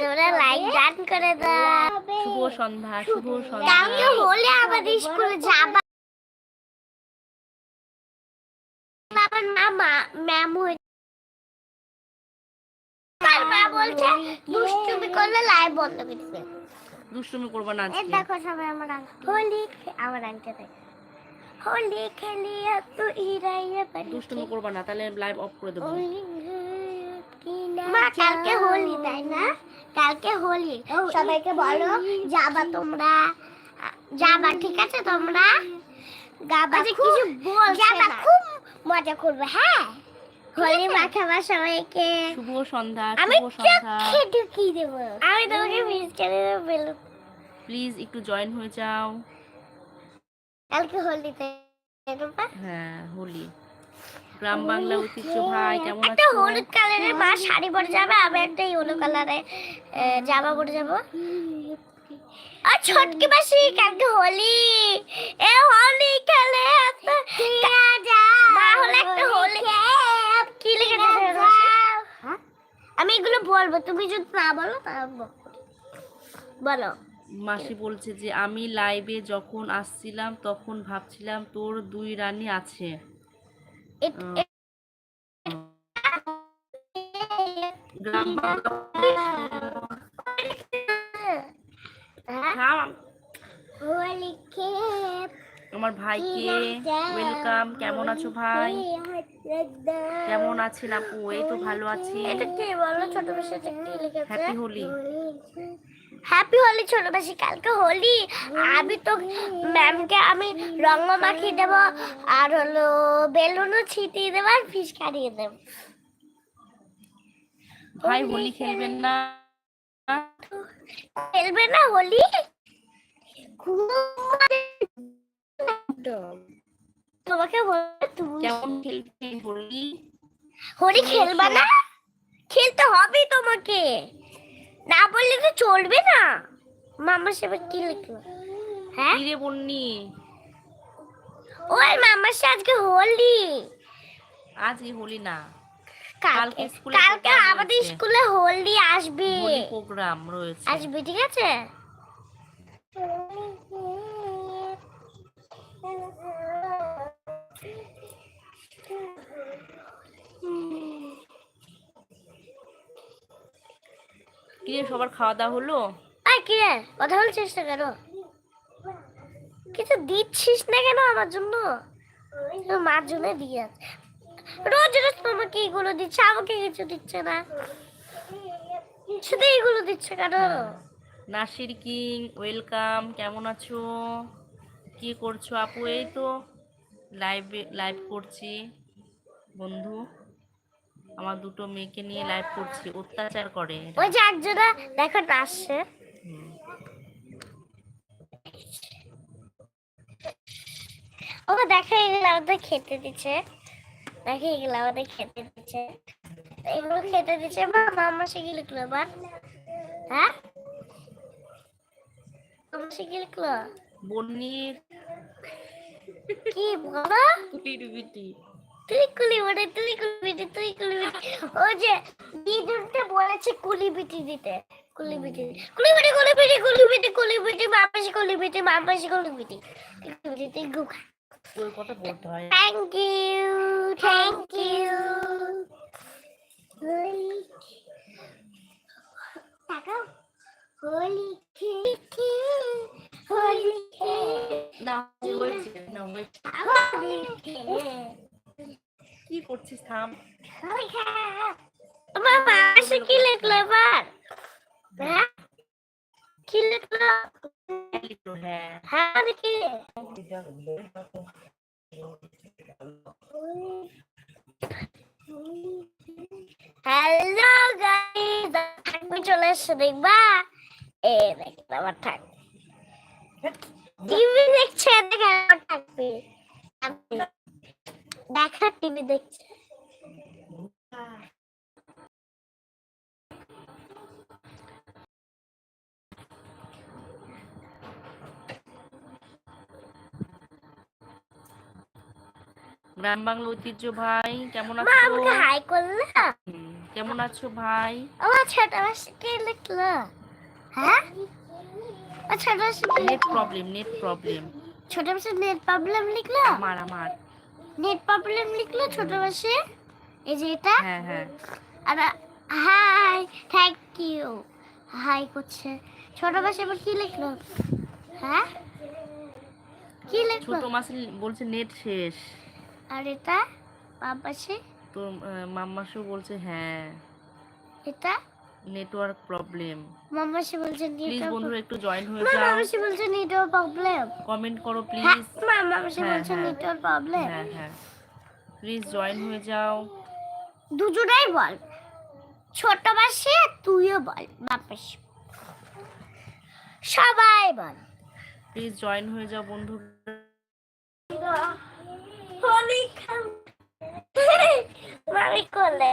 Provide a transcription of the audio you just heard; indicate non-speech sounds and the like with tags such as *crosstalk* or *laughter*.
তোমরা like done করে দাও। শুভ সন্ধ্যা শুভ সন্ধ্যা। কালকে হলে আমাদের স্কুলে যাবা। আবার মা ম্যাম হয়ে মা বলছে দুষ্টুমি করলে লাইভ বন্ধ করে দিবে। দুষ্টুমি করব না এই দেখো সবাই আমার হোলি আমার আঙ্কেল দেখো। হোলি খেলি তো ইরাইয়া বাড়ি দুষ্টুমি করব না তাহলে লাইভ অফ করে দেবো। মা কালকে হোলি তাই না? কালকে হোলি। সবাইকে বলো যাবা তোমরা? যাবা ঠিক আছে তোমরা? গাবা কিছু বল যাবা খুব মজা করবে হ্যাঁ? হোলি মাখাবা সবাইকে। শুভ সন্ধ্যা আমি চোখে ঢুকিয়ে দেবো? আমি তোমাকে মিস করে দেবো প্লিজ একটু জয়েন হয়ে যাও। কালকে হোলিতে হ্যাঁ হোলি। গ্রাম বাংলা ঐতিহ্য ভাই কেমন একটা হলুদ কালারের মা শাড়ি পরে যাবে আমি একটা ইয়েলো কালারের জামা পরে যাব। আর ছটকি মাসি কালকে হোলি। এ হোলি খেলে মা হলে একটা হোলি কি লিখেছে হ্যাঁ? আমি এগুলো বলব তুমি যদি না বলো তা বলো। মাসি বলছে যে আমি লাইভে যখন আসছিলাম তখন ভাবছিলাম তোর দুই রানী আছে। আমার ভাইকে ওয়েলকাম কেমন আছো ভাই? কেমন আছেন আপু? এই তো ভালো আছি। এটা কি বলো? ছোট বেশি এটা কি লিখেছে? হ্যাপি হোলি হ্যাপি হোলি ছোট বেশি কালকে হোলি। আমি তো ম্যামকে আমি রঙ মাখিয়ে দেব আর হলো বেলুনও ছিটিয়ে দেবো আর ফিস কাটিয়ে দেব। ভাই হোলি খেলবেন না। খেলবে না হোলি? তোমাকে তুমি কেমন খেলবেন হোলি? হোলি খেলবা না? খেলতে হবে তোমাকে। না বললে তো চলবে না। মামা সেবার কি লিখলো? হ্যাঁ? কিরে বন্নি? ওই মামার সাথে আজকে হোলি। আজ এই হোলি না। কালকে স্কুলে কালকে আমাদের স্কুলে হোলি আসবে। প্রোগ্রাম রয়েছে। আসবে ঠিক আছে? কিরে সবার খাওয়া দাওয়া হলো? আর কি রে কথা বলছিস না কেন? কিছু দিচ্ছিস না কেন আমার জন্য? মার জন্য দিয়ে। রোজ রোজ তোমাকে এগুলো দিচ্ছে আমাকে কিছু দিচ্ছে না। শুধু এগুলো দিচ্ছে কেন? নাসির কিং ওয়েলকাম কেমন আছো? কি করছ আপু? এই তো লাইভে লাইভ করছি। বন্ধু আমার দুটো মেয়েকে নিয়ে লাইভ করছি অত্যাচার করে ওই যে একজনা দেখো আসছে। ও দেখো এগুলো আমাদের খেতে দিচ্ছে। দেখো এগুলো আমাদের খেতে দিচ্ছে। এগুলো খেতে দিচ্ছে মা মামা শিখে লিখলো এবার হ্যাঁ? মামা শিখে লিখলো? বন্নির কি বলো কুটিরবিটি তুই কুলি বটে তুই কুলি বিটি তুই কুলি বিটি। ও যে দিদুনটা বলেছে কুলি বিটি দিতে কুলি বিটি কুলি বিটি কুলি বিটি কুলি বিটি কুলি বিটি মামাসি কুলি বিটি মামাসি কুলি বিটি কুলি বিটি তুই গু খা। ওই বলতে হয়। Thank you thank you Holi তাকাও হোলি খেলে হোলি খেলে না হোলি খেলে করছিস থাম। আমার মাসে কি লিখলো এবার হ্যাঁ কি লিখলো হ্যাঁ হ্যাঁ দেখি। হ্যালো গাইস থাকবে চলে এসছে দেখবা? এ দেখতে আবার থাক। টিভি দেখছে দেখে আবার থাকবে। দেখা টিভি দেখছে। গ্রাম বাংলা ঐতিহ্য ভাই কেমন আছো? আমাকে হাই করলে। কেমন আছো ভাই? আমার ছোট মাসি কে লিখলো। হ্যাঁ? ছোট মাসি নেট প্রবলেম নেট প্রবলেম ছোট মাসি নেট প্রবলেম লিখলো? আমার আমার। নেট প্রবলেম লিখলো ছোট মাসি এই যে এটা। হ্যাঁ হ্যাঁ। আর হাই থ্যাংক ইউ হাই করছে। ছোট মাসি আবার কি লিখলো? হ্যাঁ? কি লিখলো? ছোট মাসি বলছে নেট শেষ। আর এটা? বাম পাশে তো মাম্মাসও বলছে হ্যাঁ। এটা? নেটওয়ার্ক প্রবলেম মামাসি বলছে প্লিজ বন্ধুরা একটু জয়েন হয়ে যাও। মামাসি বলছে নেটওয়ার্ক প্রবলেম কমেন্ট করো হ্যাঁ প্লিজ মামাসি হ্যাঁ, বলছে হ্যাঁ। নেটওয়ার্ক প্রবলেম হ্যাঁ হ্যাঁ। প্লিজ জয়েন হয়ে যাও। দুজনেই বল। ছোট আর তুইও বল বাপাসি সবাই বল। প্লিজ জয়েন হয়ে যাও বন্ধু। হোলি *laughs* মামি কোলে।